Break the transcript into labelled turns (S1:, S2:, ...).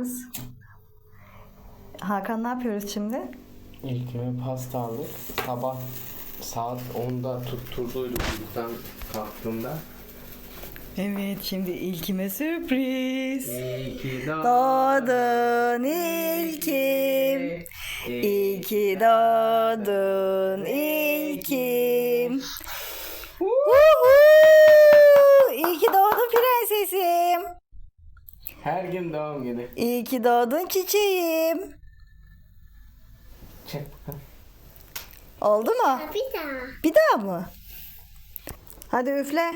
S1: yapıyoruz. Hakan ne yapıyoruz şimdi?
S2: İlkime pasta aldık. Sabah saat 10'da tutturduyduk uykudan kalktığımda.
S1: Evet şimdi ilkime sürpriz.
S2: İyi ki
S1: Doğdun ilkim. İyi ki doğdun ilkim. Uhu! İyi ki doğdun prensesim.
S2: Her gün doğum günü.
S1: İyi ki doğdun çiçeğim.
S2: Çek bakalım.
S1: Oldu mu?
S3: Bir daha.
S1: Bir daha mı? Hadi üfle.